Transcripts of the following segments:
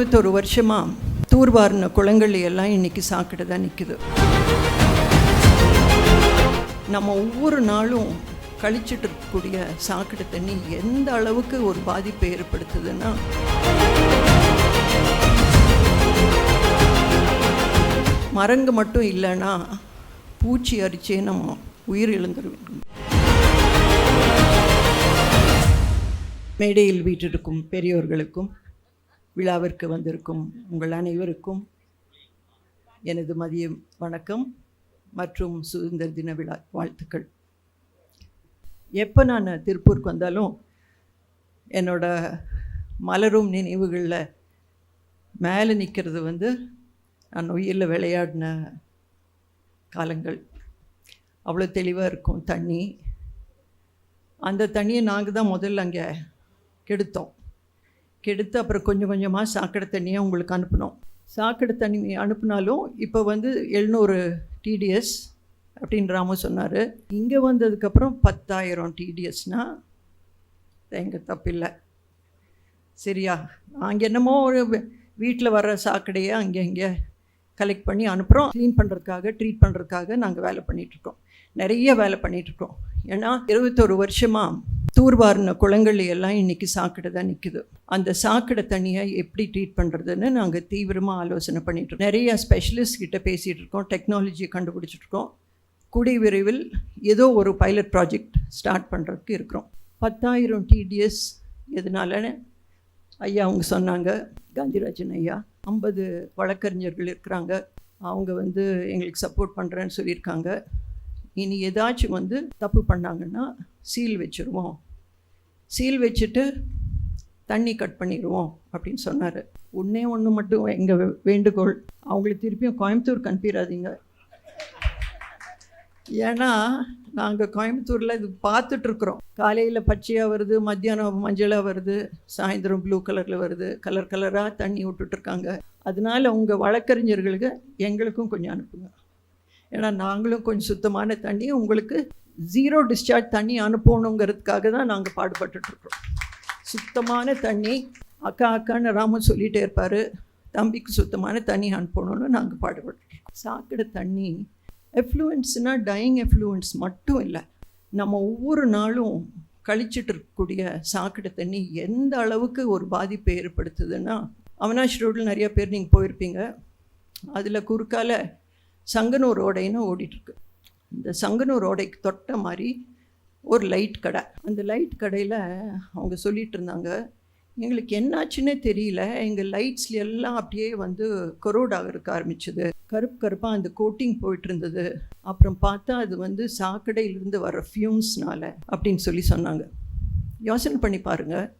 இருபத்தொரு வருஷமாக தூர்வாரின குளங்கள் எல்லாம் இன்னைக்கு சாக்கடை தான் நிற்குது நம்ம ஒவ்வொரு நாளும் கழிச்சிட்டு இருக்கக்கூடிய சாக்கடை தண்ணி எந்த அளவுக்கு ஒரு பாதிப்பை ஏற்படுத்துதுன்னா மரங்கு மட்டும் இல்லைன்னா பூச்சி அரிச்சே நம்ம உயிர் இழந்துருவோம் மேடையில் வீற்றிருக்கும் பெரியோர்களுக்கும் விழாவிற்கு வந்திருக்கும் உங்கள் அனைவருக்கும் எனது மதிய வணக்கம் மற்றும் சுதந்திர தின விழா வாழ்த்துக்கள். எப்போ நான் திருப்பூருக்கு வந்தாலும் என்னோட மலரும் நினைவுகளில் மேலே நிற்கிறது வந்து நான் உயிரில் விளையாடின காலங்கள். அவ்வளோ தெளிவாக இருக்கும் தண்ணி. அந்த தண்ணியை நாங்கள் தான் முதல்ல அங்கே கெடுத்தோம். கெடுத்து அப்புறம் கொஞ்சம் கொஞ்சமாக சாக்கடை தண்ணியை உங்களுக்கு அனுப்பினோம் சாக்கடை தண்ணி அனுப்புனாலும் இப்போ வந்து எழுநூறு டிடிஎஸ் அப்படின்னு ராமு சொன்னார். இங்கே வந்ததுக்கப்புறம் பத்தாயிரம் டிடிஎஸ்னால் எங்கள் தப்பில்லை சரியா? அங்கே என்னமோ ஒரு வீட்டில் வர்ற சாக்கடையை அங்கே இங்கே கலெக்ட் பண்ணி அனுப்புகிறோம் க்ளீன் பண்ணுறதுக்காக ட்ரீட் பண்ணுறதுக்காக நாங்கள் வேலை பண்ணிகிட்ருக்கோம் நிறைய வேலை பண்ணிகிட்ருக்கோம் ஏன்னா இருபத்தொரு வருஷமாக தூர்வாரின குளங்கள் எல்லாம் இன்றைக்கி சாக்கடை தான் நிற்குது அந்த சாக்கடை தண்ணியை எப்படி ட்ரீட் பண்ணுறதுன்னு நாங்கள் தீவிரமாக ஆலோசனை பண்ணிகிட்ருக்கோம் நிறைய ஸ்பெஷலிஸ்ட் கிட்ட பேசிகிட்டு இருக்கோம் டெக்னாலஜியை கண்டுபிடிச்சிட்ருக்கோம் கூடிய விரைவில் ஏதோ ஒரு பைலட் ப்ராஜெக்ட் ஸ்டார்ட் பண்ணுறதுக்கு இருக்கிறோம். பத்தாயிரம் டிடிஎஸ் எதனால ஐயா அவங்க சொன்னாங்க காந்திராஜன் ஐயா ஐம்பது வழக்கறிஞர்கள் இருக்கிறாங்க. அவங்க வந்து எங்களுக்கு சப்போர்ட் பண்ணுறேன்னு சொல்லியிருக்காங்க. இனி ஏதாச்சும் வந்து தப்பு பண்ணாங்கன்னா சீல் வச்சுருவோம். சீல் வச்சுட்டு தண்ணி கட் பண்ணிடுவோம் அப்படின்னு சொன்னார். ஒன்றே ஒன்று மட்டும் எங்கள் வேண்டுகோள். அவங்கள திருப்பியும் கோயம்புத்தூருக்கு அனுப்பிடாதீங்க ஏன்னா நாங்கள் கோயம்புத்தூரில் இது பார்த்துட்ருக்குறோம் காலையில் பச்சையாக வருது மத்தியானம் மஞ்சளாக வருது சாயந்தரம் ப்ளூ கலரில் வருது கலர் கலராக தண்ணி விட்டுட்ருக்காங்க அதனால உங்கள் வழக்கறிஞர்களுக்கு எங்களுக்கும் கொஞ்சம் அனுப்புங்க. ஏன்னா நாங்களும் கொஞ்சம் சுத்தமான தண்ணி உங்களுக்கு ஜீரோ டிஸ்சார்ஜ் தண்ணி அனுப்பணுங்கிறதுக்காக தான் நாங்கள் பாடுபட்டுருக்குறோம் சுத்தமான தண்ணி அக்கா அக்கான்னு ராமன் சொல்லிகிட்டே இருப்பார். தம்பிக்கு சுத்தமான தண்ணி அனுப்பணும்னு நாங்கள் பாடுபட்டுருக்கோம் சாக்கடை தண்ணி எஃப்ளூயன்ஸ்னால் டையிங் எஃப்ளூயன்ஸ் மட்டும் இல்லை நம்ம ஒவ்வொரு நாளும் கழிச்சிட்டு இருக்கக்கூடிய சாக்கடை தண்ணி எந்த அளவுக்கு ஒரு பாதிப்பை ஏற்படுத்துதுன்னா அவனாஷ் ரோடில் நிறைய பேர் நீங்கள் போயிருப்பீங்க. அதில் குறுக்கால சங்கனூர் ஓடைன்னு ஓடிட்டுருக்கு. இந்த சங்கனூர் ஓடைக்கு தொட்ட மாதிரி ஒரு லைட் கடை. அந்த லைட் கடையில் அவங்க சொல்லிகிட்டு இருந்தாங்க எங்களுக்கு என்னாச்சுன்னே தெரியல. எங்கள் லைட்ஸ்ல எல்லாம் அப்படியே வந்து கொரோட் ஆகிறதுக்கு ஆரம்பிச்சது. கருப்பு கருப்பாக அந்த கோட்டிங் போயிட்டு இருந்தது. அப்புறம் பார்த்தா அது வந்து சாக்கடையிலிருந்து வர ஃபியூம்ஸ்னால அப்படின்னு சொல்லி சொன்னாங்க. யோசனை பண்ணி பாருங்கள்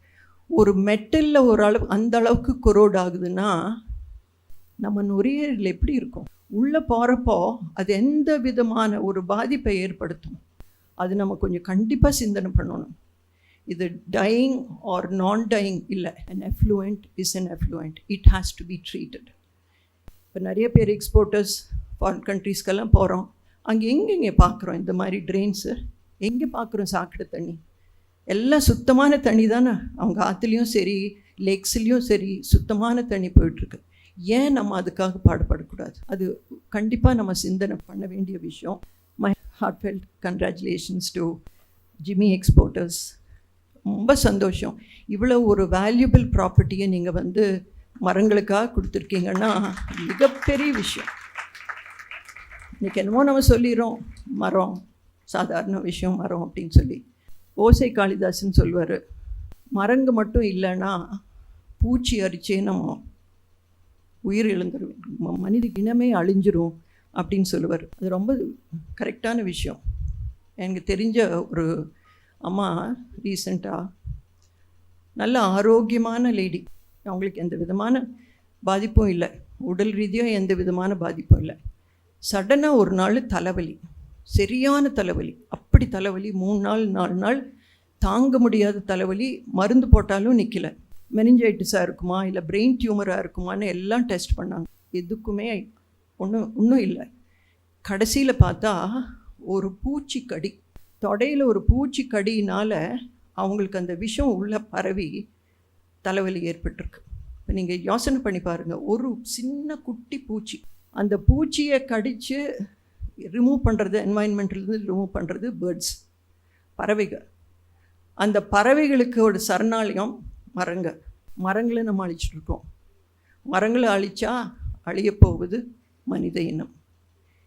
ஒரு மெட்டலில் ஒரு அளவு அந்த அளவுக்கு கொரோட் ஆகுதுன்னா நம்ம நுரையீரல் எப்படி இருக்கும்? உள்ளே போகிறப்போ அது எந்த விதமான ஒரு பாதிப்பை ஏற்படுத்தும்? அது நம்ம கொஞ்சம் கண்டிப்பாக சிந்தனை பண்ணணும். இது டையிங் ஆர் நான் டையிங் இல்லை. An effluent is an effluent it has to be treated இப்போ நிறைய பேர் எக்ஸ்போர்ட்டர்ஸ் ஃபாரின் கண்ட்ரீஸ்க்கெல்லாம் போகிறோம் அங்கே எங்கெங்கே பார்க்குறோம் இந்த மாதிரி ட்ரெயின்ஸு எங்கே பார்க்குறோம் சாக்கடை தண்ணி? எல்லாம் சுத்தமான தண்ணி தானே. அவங்க ஆற்றுலேயும் சரி லேக்ஸ்லேயும் சரி சுத்தமான தண்ணி போயிட்டுருக்கு ஏன் நம்ம அதுக்காக பாடுபடக்கூடாது? அது கண்டிப்பாக நம்ம சிந்தனை பண்ண வேண்டிய விஷயம். My heartfelt congratulations to Jimmy exporters ரொம்ப சந்தோஷம். இவ்வளோ ஒரு வேல்யூபிள் ப்ராப்பர்ட்டியை நீங்கள் வந்து மரங்களுக்காக கொடுத்துருக்கீங்கன்னா மிகப்பெரிய விஷயம். இன்றைக்கி என்னமோ நம்ம சொல்லிடுறோம். மரம் சாதாரண விஷயம் மரம் அப்படின்னு சொல்லி. ஓசை காளிதாசன் சொல்வார் மரங்கு மட்டும் இல்லைன்னா பூச்சி அரிச்சே நம்ம உயிர் எழுந்துடும் மனித இனமே அழிஞ்சிரும் அப்படின்னு சொல்லுவார். அது ரொம்ப கரெக்டான விஷயம். எனக்கு தெரிஞ்ச ஒரு அம்மா ரீசண்டாக நல்ல ஆரோக்கியமான லேடி அவங்களுக்கு எந்த விதமான பாதிப்பும் இல்லை. உடல் ரீதியாக எந்த விதமான பாதிப்பும் இல்லை. சடனாக ஒரு நாள் தலைவலி. சரியான தலைவலி. அப்படி தலைவலி மூணு நாள் நாலு நாள் தாங்க முடியாத தலைவலி. மருந்து போட்டாலும் நிற்கலை மெனிஞ்சைட்டிஸாக இருக்குமா இல்லை பிரெயின் டியூமராக இருக்குமான்னு எல்லாம் டெஸ்ட் பண்ணாங்க. எதுக்குமே ஒன்றும் ஒன்றும் இல்லை. கடைசியில் பார்த்தா ஒரு பூச்சிக்கடி. தொடையில் ஒரு பூச்சிக்கடியினால் அவங்களுக்கு அந்த விஷம் உள்ளே பரவி தலைவலி ஏற்பட்டிருக்கு. இப்போ நீங்கள் யோசனை பண்ணி பாருங்கள் ஒரு சின்ன குட்டி பூச்சி. அந்த பூச்சியை கடித்து ரிமூவ் பண்ணுறது என்வாயன்மெண்ட்லேருந்து ரிமூவ் பண்ணுறது பேர்ட்ஸ் பறவைகள். அந்த பறவைகளுக்கு ஒரு சரணாலயம் மரங்கள் மரங்களை நம்ம அழிச்சிட்ருக்கோம் மரங்களை அழித்தா அழியப்போவது மனித இனம்.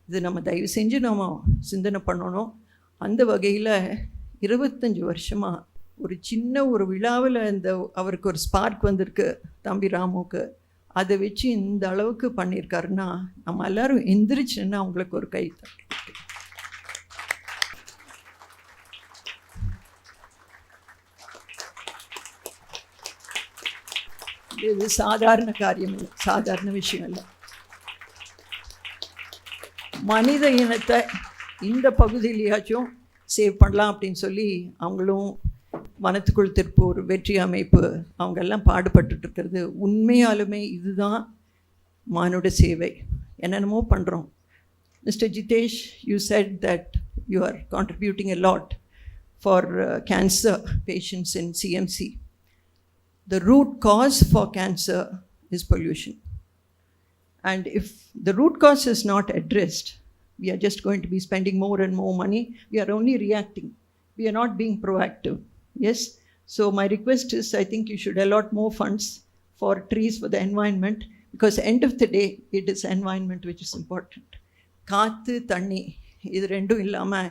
இது நம்ம தயவு செஞ்சு நம்ம சிந்தனை பண்ணணும். அந்த வகையில் இருபத்தஞ்சி வருஷமாக ஒரு சின்ன ஒரு விழாவில் இந்த அவருக்கு ஒரு ஸ்பார்க் வந்திருக்கு தம்பி ராமுக்கு அதை வச்சு இந்த அளவுக்கு பண்ணியிருக்காருன்னா நம்ம எல்லாரும் எந்திரிச்சுன்னா அவங்களுக்கு ஒரு கை தட்டு இது சாதாரண காரியம் இல்லை சாதாரண விஷயம் இல்லை. மனித இனத்தை இந்த பகுதியிலேயாச்சும் சேவ் பண்ணலாம் அப்படின்னு சொல்லி அவங்களும் வனத்துக்குள் திருப்பூர் வெற்றி அமைப்பு அவங்கெல்லாம் பாடுபட்டுட்டு இருக்கிறது உண்மையாலுமே இதுதான் மானுட சேவை. என்னென்னமோ பண்ணுறோம் mister Jitesh you said that you are contributing a lot for cancer patients in CMC the root cause for cancer is pollution. And if the root cause is not addressed, we are just going to be spending more and more money. We are only reacting. We are not being proactive. Yes? So, my request is I think you should allot more funds for trees for the environment because, end of the day, it is environment which is important. காற்று தண்ணி இது ரெண்டும் இல்லாமல்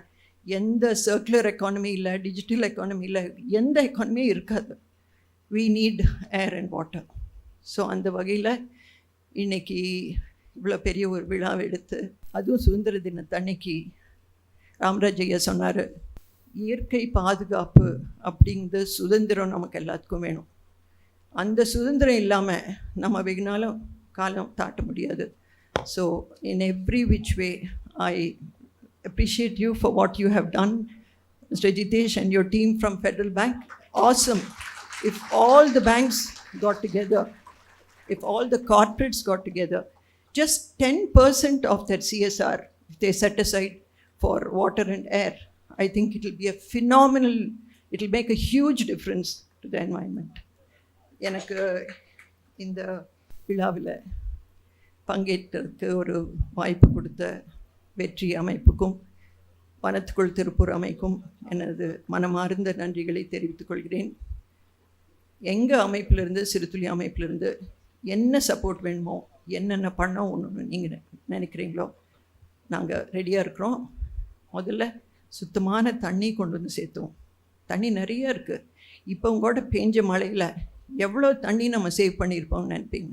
எந்த circular economy இல்லை digital economy இல்லை எந்த எக்கானமியும் இருக்காது we need air and water so அந்த வகையில் இன்னைக்கு இவ்வளோ பெரிய ஒரு விழாவை எடுத்து அதுவும் சுதந்திர தினத்தன்னைக்கு ராமராஜ் ஐயா சொன்னார் இயற்கை பாதுகாப்பு அப்படிங்கிறது சுதந்திரம் நமக்கு எல்லாத்துக்கும் வேணும் அந்த சுதந்திரம் இல்லாமல் நம்ம வெகுனாலும் காலம் தாட்ட முடியாது so in every which way I appreciate you for what you have done, Mr. Jitesh and your team from Federal Bank. Awesome. If all the banks got together, if all the corporates got together, just 10% of that CSR, if they set aside for water and air, I think it will be a phenomenal, it will make a huge difference to the environment. எனக்கு இந்த விழாவில் பங்கேற்றதுக்கு ஒரு வாய்ப்பு கொடுத்த வெற்றி அமைப்புக்கும் வனத்துக்குள் திருப்பூர் அமைக்கும் எனது மனமார்ந்த நன்றிகளை தெரிவித்துக் கொள்கிறேன் எங்கள் அமைப்பிலிருந்து சிறுதுளி அமைப்பிலிருந்து என்ன சப்போர்ட் வேணுமோ என்னென்ன பண்ணோம் ஒன்று நீங்கள் நினைக்கிறீங்களோ நாங்கள் ரெடியாக இருக்கிறோம். முதல்ல சுத்தமான தண்ணி கொண்டு வந்து சேர்த்துவோம் தண்ணி நிறைய இருக்குது இப்போ கூட பேஞ்ச மழையில் எவ்வளோ தண்ணி நம்ம சேவ் பண்ணியிருப்போம்னு நினைப்பீங்க?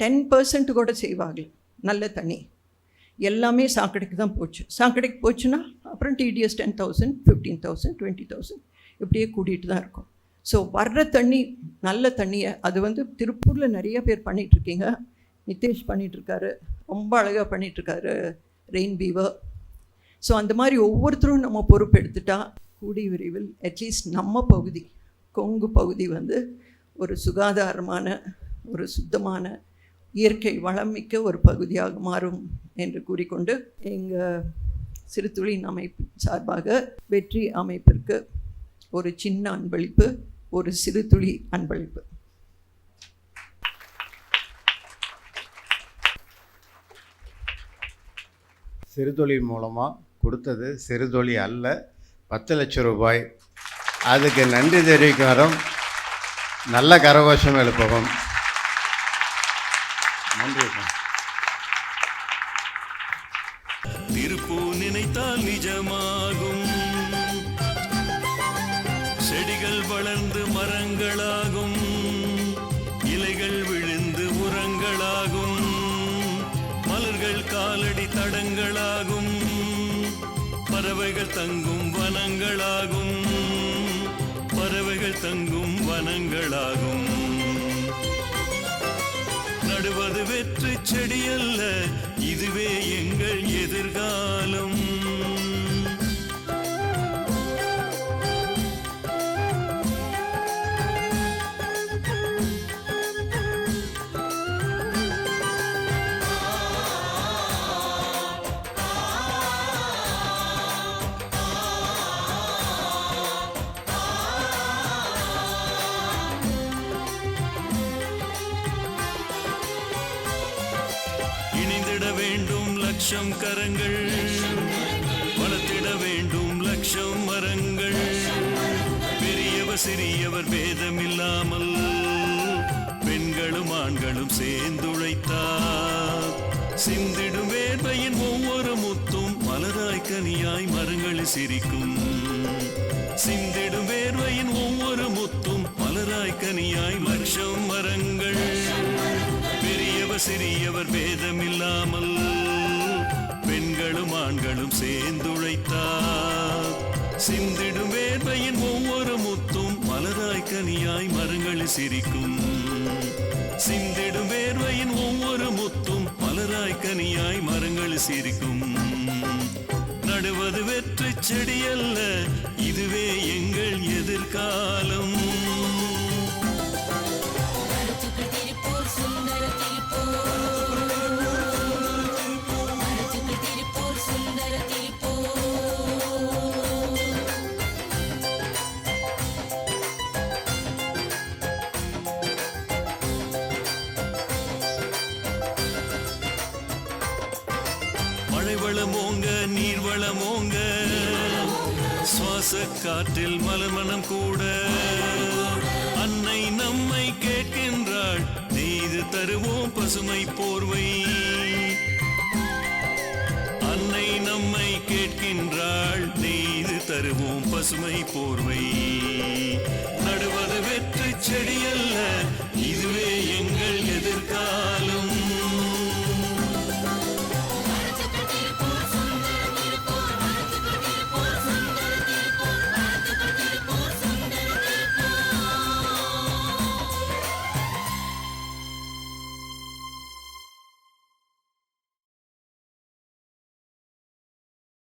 டென் பர்சன்ட் கூட சேவ் ஆகல. நல்ல தண்ணி. எல்லாமே சாக்கடைக்கு தான் போச்சு. சாக்கடைக்கு போச்சுன்னா அப்புறம் TDS ten thousand fifteen thousand twenty thousand இப்படியே கூட்டிகிட்டு தான் இருக்கும். ஸோ வர்ற தண்ணி நல்ல தண்ணியை அது வந்து திருப்பூரில் நிறைய பேர் பண்ணிகிட்ருக்கீங்க நிதேஷ் பண்ணிகிட்ருக்காரு ரொம்ப அழகாக பண்ணிகிட்ருக்காரு ரெயின் பீவர். ஸோ அந்த மாதிரி ஒவ்வொருத்தரும் நம்ம பொறுப்பு எடுத்துட்டா கூடி விரைவில் அட்லீஸ்ட் நம்ம பகுதி கொங்கு பகுதி வந்து ஒரு சுகாதாரமான ஒரு சுத்தமான இயற்கை வளம் மிக்க ஒரு பகுதியாக மாறும் என்று கூறிக்கொண்டு எங்கள் சிறுதுளியின் அமைப்பு சார்பாக வெற்றி அமைப்பிற்கு ஒரு சின்ன அன்பளிப்பு. ஒரு சிறு துளி அன்பளிப்பு. சிறுதொழில் மூலமாக கொடுத்தது சிறுதொழி அல்ல பத்து லட்சம் ரூபாய். அதுக்கு நன்றி தெரிவிக்கும் வரும் நல்ல கரகோஷம் எழுப்பவும். காலடி தடங்களாகும். பறவைகள் தங்கும் வனங்களாகும். பறவைகள் தங்கும் வனங்களாகும். நடுவது வெற்று செடியல்ல இதுவே எங்கள் எதிர்காலம். லட்சம் கரங்கள் வளர்த்திட வேண்டும் லட்சம் மரங்கள். பெரியவர் சிறியவர் பேதமில்லாமல் பெண்களும் ஆண்களும் சேர்ந்துழைத்தார். சிந்திடும் வேர்வையின் ஒவ்வொரு முத்தும் மலராய் கனியாய் மரங்களில் சிரிக்கும். சிந்திடும் வேர்வையின் ஒவ்வொரு முத்தும் மலராய் கனியாய் லட்சம் மரங்கள். பெரியவர் சிறியவர் பேதமில்லாமல் பெண்களும் ஆண்களும் சேர்ந்துழைத்தார். சிந்திடும் வேர்வையின் ஒவ்வொரு முத்தும் மலராய் கனியாய் மரங்களில் சிரிக்கும். சிந்திடும் வேர்வையின் ஒவ்வொரு முத்தும் மலராய் கனியாய் மரங்களில் சிரிக்கும். நடுவது வெற்றி செடியல்ல இதுவே எங்கள் எதிர்காலம். மழை வளமோங்க நீர் வளமோங்க சுவாச காற்றில் மலமணம் கூட. அன்னை நம்மை கேட்கின்றாள் நீது தருவோம் பசுமை போர்வை. அன்னை நம்மை கேட்கின்றாள் நீது தருவோம் பசுமை போர்வை. நடுவது